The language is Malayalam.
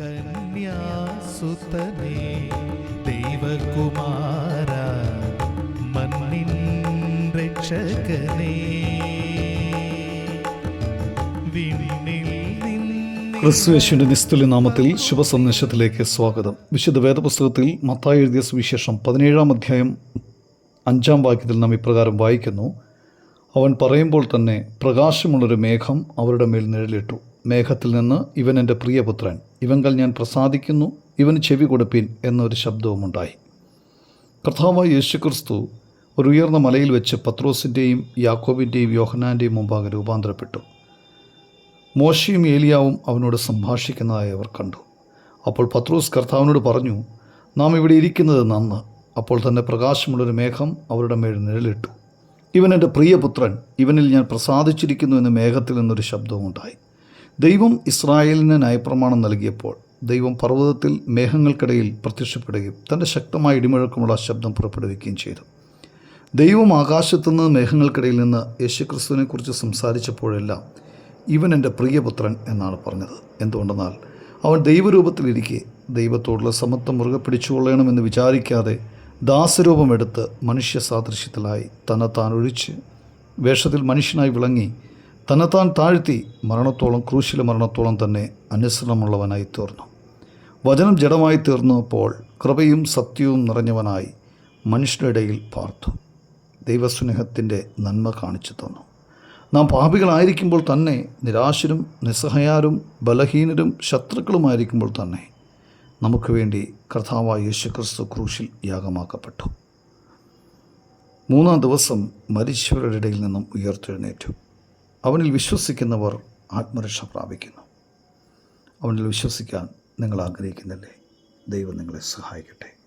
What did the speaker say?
കന്യാസുതനേ ദൈവകുമാര മണ്ണിൻ രക്ഷകനേ. ക്രിസ്തുയേശുവിന്റെ നിസ്തുല്യ നാമത്തിൽ ശുഭസന്ദേശത്തിലേക്ക് സ്വാഗതം. വിശുദ്ധ വേദപുസ്തകത്തിൽ മത്തായി എഴുതിയ സുവിശേഷം പതിനേഴാം അധ്യായം അഞ്ചാം വാക്യത്തിൽ നാം ഇപ്രകാരം വായിക്കുന്നു. അവൻ പറയുമ്പോൾ തന്നെ പ്രകാശമുള്ളൊരു മേഘം അവരുടെ മേൽ നിഴലിട്ടു. മേഘത്തിൽ നിന്ന് ഇവൻ എന്റെ പ്രിയപുത്രൻ. ഇവങ്കൽ ഞാൻ പ്രസാദിക്കുന്നു ഇവന് ചെവി കൊടുപ്പീൻ എന്നൊരു ശബ്ദവുമുണ്ടായി. കർത്താവായ യേശുക്രിസ്തു ഒരു ഉയർന്ന മലയിൽ വെച്ച് പത്രോസിന്റെയും യാക്കോബിന്റെയും യോഹനാന്റെയും മുമ്പാകെ രൂപാന്തരപ്പെട്ടു. മോശയും ഏലിയാവും അവനോട് സംഭാഷിക്കുന്നതായി അവർ കണ്ടു. അപ്പോൾ പത്രോസ് കർത്താവിനോട് പറഞ്ഞു നാം ഇവിടെ ഇരിക്കുന്നത് നന്ന്. അപ്പോൾ തന്നെ പ്രകാശമുള്ളൊരു മേഘം അവരുടെ മേൽ നിഴലിട്ടു. ഇവൻ എന്റെ പ്രിയപുത്രൻ ഇവനിൽ ഞാൻ പ്രസാദിച്ചിരിക്കുന്നു എന്ന് മേഘത്തിൽ നിന്നൊരു ശബ്ദവുമുണ്ടായി. ദൈവം ഇസ്രായേലിന് നയപ്രമാണം നൽകിയപ്പോൾ ദൈവം പർവതത്തിൽ മേഘങ്ങൾക്കിടയിൽ പ്രത്യക്ഷപ്പെടുകയും തന്റെ ശക്തമായ ഇടിമുഴക്കമുള്ള ശബ്ദം പുറപ്പെടുവിക്കുകയും ചെയ്തു. ദൈവം ആകാശത്തുനിന്ന് മേഘങ്ങൾക്കിടയിൽ നിന്ന് യേശുക്രിസ്തുവിനെക്കുറിച്ച് സംസാരിച്ചപ്പോഴെല്ലാം ഇവൻ എന്റെ പ്രിയപുത്രൻ എന്നാണ് പറഞ്ഞത്. എന്തുകൊണ്ടെന്നാൽ അവൻ ദൈവരൂപത്തിലിരിക്കെ ദൈവത്തോടുള്ള സമത്വം മുറുകെ പിടിച്ചുകൊള്ളണമെന്ന് വിചാരിക്കാതെ ദാസരൂപമെടുത്ത് മനുഷ്യ സാദൃശ്യത്തിലായി തന്നെത്താൻ ഒഴിച്ച് വേഷത്തിൽ മനുഷ്യനായി വിളങ്ങി തന്നെത്താൻ താഴ്ത്തി മരണത്തോളം ക്രൂശിലെ മരണത്തോളം തന്നെ അനുസരണമുള്ളവനായി തീർന്നു. വചനം ജഡമായി തീർന്നപ്പോൾ കൃപയും സത്യവും നിറഞ്ഞവനായി മനുഷ്യനിടയിൽ പാർത്തു. ദൈവസ്നേഹത്തിന്റെ നന്മ കാണിച്ചു തന്നു. നാം പാപികളായിരിക്കുമ്പോൾ തന്നെ നിരാശരും നിസ്സഹായരും ബലഹീനരും ശത്രുക്കളുമായിരിക്കുമ്പോൾ തന്നെ നമുക്ക് വേണ്ടി കർത്താവായ യേശുക്രിസ്തു ക്രൂശിൽ യാഗമാക്കപ്പെട്ടു. മൂന്നാം ദിവസം മരിച്ചവരുടെ ഇടയിൽ നിന്നും ഉയർത്തെഴുന്നേറ്റു. അവനിൽ വിശ്വസിക്കുന്നവർ ആത്മരക്ഷ പ്രാപിക്കുന്നു. അവനിൽ വിശ്വസിക്കാൻ നിങ്ങൾ ആഗ്രഹിക്കുന്നില്ലേ? ദൈവം നിങ്ങളെ സഹായിക്കട്ടെ.